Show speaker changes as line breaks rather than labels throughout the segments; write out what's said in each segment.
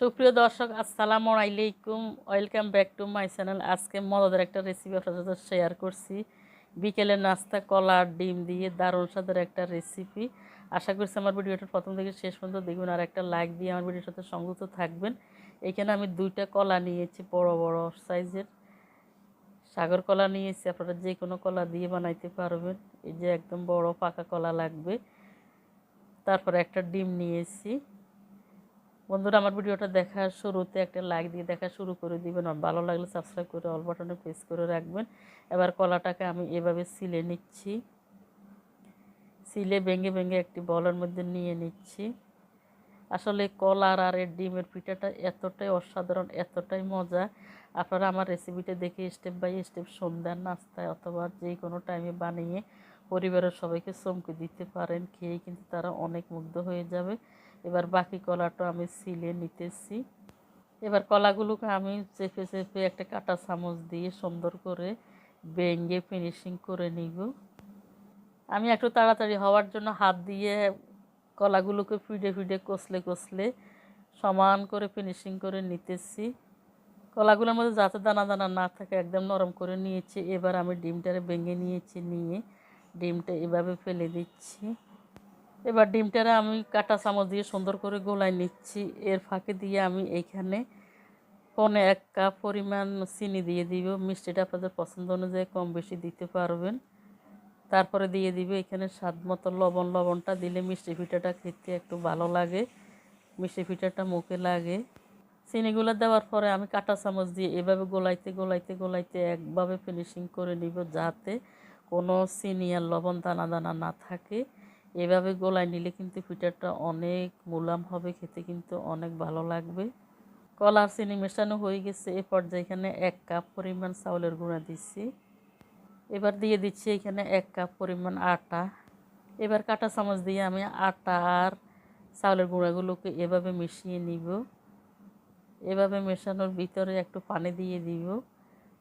সুপ্রিয় দর্শক, আসসালামু আলাইকুম। Welcome back to my channel আজকে মজাদার একটা রেসিপি আপনাদের সাথে শেয়ার করছি। বিকেলের নাস্তা, কলা ডিম দিয়ে দারুণ স্বাদের একটা রেসিপি আশা করছি আমার ভিডিওটা প্রথম থেকে শেষ পর্যন্ত দেখবেন আর একটা লাইক দিয়ে আমার ভিডিওর সাথে সংযুক্ত থাকবেন। এখানে আমি দুইটা কলা নিয়েছি, বড় বড় সাইজের সাগর কলা নিয়েছি, আপনারা যে কোনো কলা দিয়ে বানাইতে পারবেন। এই যে একদম বড় পাকা কলা লাগবে। তারপরে একটা ডিম নিয়েছি। বন্ধুরা, আমার ভিডিওটা দেখার শুরুতে একটা লাইক দিয়ে দেখা শুরু করে দিবেন আর ভালো লাগলে সাবস্ক্রাইব করে অল বাটনে প্রেস করে রাখবেন। এবার কলাটাকে আমি এভাবে সিলে নিচ্ছি। সিলে ভেঙে ভেঙে একটি বলের মধ্যে নিয়ে নিচ্ছি। আসলে কলার আর এর ডিমের পিঠাটা এতটাই অসাধারণ, এতটাই মজা। আপনারা আমার রেসিপিটা দেখে স্টেপ বাই স্টেপ সন্ধ্যার নাস্তায় অথবা যে কোনো টাইমে বানিয়ে পরিবারের সবাইকে চমকে দিতে পারেন, খেয়েই কিন্তু তারা অনেক মুগ্ধ হয়ে যাবে। এবার বাকি কলাটা আমি সিলে নিতেছি। এবার কলাগুলোকে আমি চেপে চেপে একটা কাটা চামচ দিয়ে সুন্দর করে বেঙ্গে ফিনিশিং করে নিব। আমি একটু তাড়াতাড়ি হওয়ার জন্য হাত দিয়ে কলাগুলোকে ফিডে ফিডে কষলে কষলে সমান করে ফিনিশিং করে নিতেছি। কলাগুলোর মধ্যে যাতে দানা দানা না থাকে একদম নরম করে নিয়েছি। এবার আমি ডিমটারে ভেঙে নিয়েছি, নিয়ে ডিমটা এভাবে ফেলে দিচ্ছি। এবার ডিমটারে আমি কাটা চামচ দিয়ে সুন্দর করে গোলায় নিচ্ছি। এর ফাঁকে দিয়ে আমি এইখানে পনে এক কাপ পরিমাণ চিনি দিয়ে দিব। মিষ্টিটা আপনাদের পছন্দ অনুযায়ী কম বেশি দিতে পারবেন। তারপরে দিয়ে দিবে এখানে স্বাদ মতো লবণ। লবণটা দিলে মিষ্টি পিঠাটা খেতে একটু ভালো লাগে। মিষ্টি পিঠাটা মুখে লাগে। চিনিগুলো দেওয়ার পরে আমি কাটা চামচ দিয়ে এভাবে গোলাইতে গোলাইতে গোলাইতে একভাবে ফিনিশিং করে নিব যাতে কোনো চিনি আর লবণ দানা দানা না থাকে। এভাবে গোলায় নিলে কিন্তু পিঠাটা অনেক মোলাম হবে, খেতে কিন্তু অনেক ভালো লাগবে। কলার চিনি মেশানো হয়ে গেছে, এ পর্যায়ে এখানে এক কাপ পরিমাণ চাউলের গুঁড়া দিচ্ছি। এবার দিয়ে দিচ্ছি এখানে এক কাপ পরিমাণ আটা। এবার কাটা চামচ দিয়ে আমি আটা আর চাউলের গুঁড়াগুলোকে এভাবে মিশিয়ে নিব। এভাবে মেশানোর ভিতরে একটু পানি দিয়ে দিব।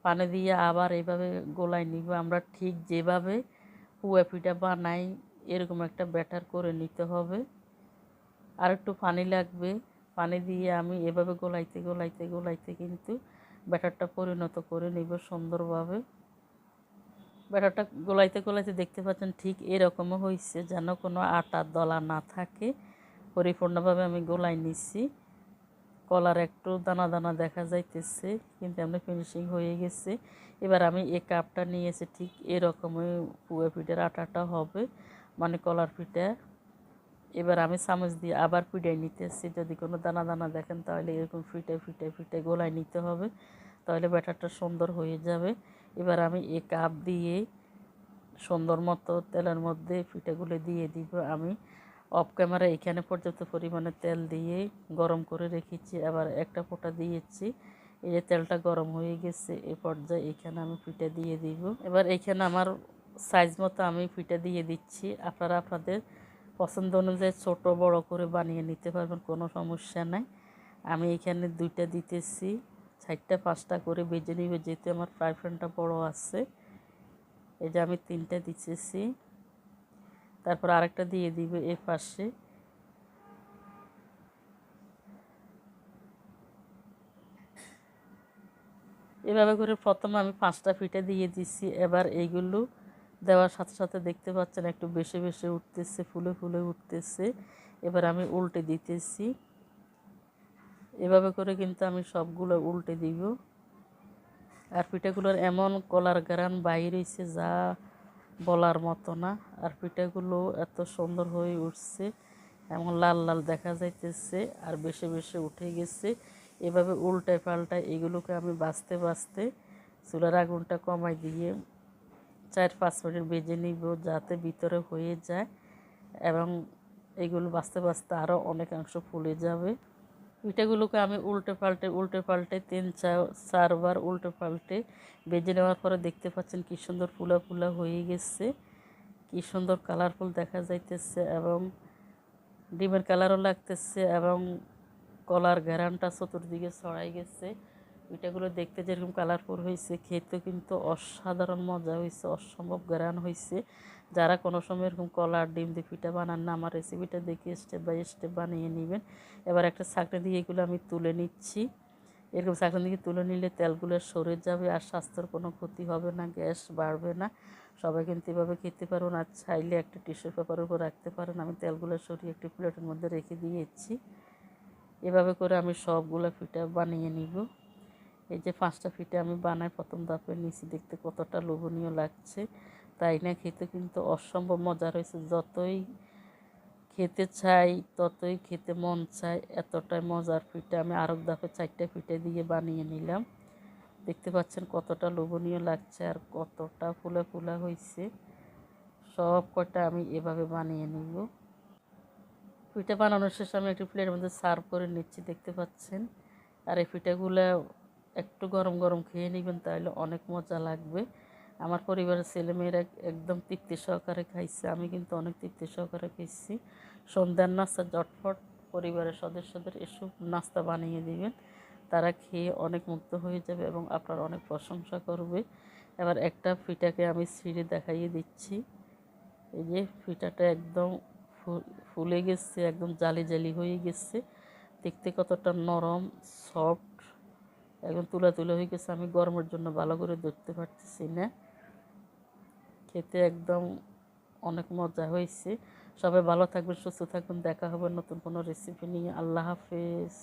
পানি দিয়ে আবার এভাবে গোলায় নিব। আমরা ঠিক যেভাবে পুয়া পিঠা বানাই এরকম একটা ব্যাটার করে নিতে হবে। আর একটু পানি লাগবে। পানি দিয়ে আমি এভাবে গোলাইতে গোলাইতে গোলাইতে কিন্তু ব্যাটারটা পরিণত করে নিব সুন্দরভাবে। ব্যাটারটা গোলাইতে গোলাইতে দেখতে পাচ্ছেন ঠিক এরকমও হয়েছে যেন কোনো আটার দলা না থাকে। পরিপূর্ণভাবে আমি গোলাই নিচ্ছি কলার একটু দানা দানা দেখা যাইতেছে, কিন্তু আমরা ফিনিশিং হয়ে গেছে। এবার আমি এই কাপটা নিয়েছি ঠিক এরকমই পুয়া পিঠের আটাটা হবে। মানে কলার পিঠা। এবার আমি চামচ দিয়ে আবার পিঠাই নিতেছি। যদি কোনো দানা দানা দেখেন, তাহলে এরকম ফিটে ফিটে ফিটে গোলায় নিতে হবে। তাহলে ব্যাটারটা সুন্দর হয়ে যাবে। এবার আমি এ কাপ দিয়ে সুন্দর মতো তেলের মধ্যে পিঠাগুলো দিয়ে দিব আমি। অফ ক্যামেরা এখানে পর্যাপ্ত পরিমাণে তেল দিয়ে গরম করে রেখেছি। আবার একটা ফোঁটা দিয়েছি। এই যে তেলটা গরম হয়ে গেছে, এ পর্যায়ে এখানে আমি পিঠা দিয়ে দিব। এবার এখানে আমার সাইজ মতো আমি পিঠা দিয়ে দিচ্ছি। আপনারা আপনাদের পছন্দ অনুযায়ী ছোট, বড় করে বানিয়ে নিতে পারবেন, কোনো সমস্যা নাই। আমি এখানে দুইটা দিতেছি, চারটা, পাঁচটা করে বেজে নিবে, যেহেতু আমার ফ্রাই প্যানটা বড় আছে। এই যে আমি তিনটা দিতেছি। তারপর আরেকটা দিয়ে দিবে এর পাশে। এভাবে করে প্রথমে আমি পাঁচটা ফিটে দিয়ে দিচ্ছি এবার এইগুলো দেওয়ার সাথে সাথে দেখতে পাচ্ছেন একটু বেশি বেশি উঠতেছে, ফুলে ফুলে উঠতেছে। এবার আমি উল্টে দিতেছি। এভাবে করে কিন্তু আমি সবগুলো উল্টে দিব। আর পিঠাগুলোর এমন কলার গ্রান বাইরেছে যা বলার মতো না। আর পিঠাগুলো এত সুন্দর হয়ে উঠছে, এমন লাল লাল দেখা যাইতেছে আর বেশি বেশি উঠে গেছে। এভাবে উল্টায় পাল্টায় এগুলোকে আমি বাঁচতে বাঁচতে চুলার আগুনটা কমাই দিয়ে চার পাঁচ মিনিট বেজে নিব যাতে ভিতরে হয়ে যায় এবং এগুলো বাঁচতে বাঁচতে আরও অনেকাংশ ফুলে যাবে। পিঠাগুলোকে আমি উল্টে পাল্টে উল্টে পাল্টে তিন চার চারবার উল্টে পাল্টে বেজে নেওয়ার পরে দেখতে পাচ্ছেন কী সুন্দর ফুলা ফুলা হয়ে গেছে, কী সুন্দর কালারফুল দেখা যাইতেছে এবং ডিমের কালারও লাগতেছে এবং কলার ঘেরানটা চতুর্দিকে ছড়াই গেছে। পিঠাগুলো দেখতে যেরকম কালারফুল হয়েছে খেতে কিন্তু অসাধারণ মজা হয়েছে অসম্ভব ঘেরান হয়েছে যারা কোনো সময় এরকম কলার ডিম দিয়ে পিঠা বানান না, আমার রেসিপিটা দেখে স্টেপ বাই স্টেপ বানিয়ে নেবেন। এবার একটা ছাঁকনি দিয়ে এগুলো আমি তুলে নিচ্ছি। এরকম ছাঁকনি দিয়ে তুলে নিলে তেলগুলো সরে যাবে আর স্বাস্থ্যের কোনো ক্ষতি হবে না, গ্যাস বাড়বে না। সবাই কিন্তু এভাবে খেতে পারুন আর চাইলে একটা টিস্যু পেপারের উপর রাখতে পারেন। আমি তেলগুলো সরিয়ে একটি প্লেটের মধ্যে রেখে দিয়েছি। এভাবে করে আমি সবগুলো পিঠা বানিয়ে নিব। এই যে পাঁচটা পিঠা আমি বানাই, প্রথম ধাপে নিচে দেখতে কতটা লোভনীয় লাগছে। তাই না, খেতে কিন্তু অসম্ভব মজা হয়েছে। যতই খেতে চাই, ততই খেতে মন চায়, এতটাই মজার পিঠা আমি আরেক ধাপে চারটা পিঠে দিয়ে বানিয়ে নিলাম। দেখতে পাচ্ছেন কতটা লোভনীয় লাগছে আর কতটা ফুলা ফুলা হয়েছে সব কটা আমি এভাবে বানিয়ে নিব। পিঠা বানানোর শেষে আমি একটি প্লেটের মধ্যে সার্ভ করে নিচ্ছি, দেখতে পাচ্ছেন। আর এই পিঠাগুলো একটু গরম গরম খেয়ে নেবেন, তাহলে অনেক মজা লাগবে। আমার পরিবারের ছেলেমেয়েরা একদম তৃপ্তি সহকারে খাইছে, আমি কিন্তু অনেক তৃপ্তি সহকারে খেয়েছি সন্ধ্যার নাস্তা জটফট পরিবারের সদস্যদের এসব নাস্তা বানিয়ে দিবেন। তারা খেয়ে অনেক মুক্ত হয়ে যাবে এবং আপনার অনেক প্রশংসা করবে। এবার একটা ফিটাকে আমি ছিঁড়ে দেখাইয়ে দিচ্ছি। এই যে ফিটাটা একদম ফুলে গেছে, একদম জালি জালি হয়ে গেছে। দেখতে কতটা নরম, সফট একদম তুলা তুলা হয়ে গেছে, আমি গরমের জন্য ভালো করে ধরতে পারতেছি না। খেতে একদম অনেক মজা হয়েছে। সবাই ভালো থাকবেন, সুস্থ থাকবেন। দেখা হবে নতুন কোনো রেসিপি নিয়ে। আল্লাহ হাফেজ।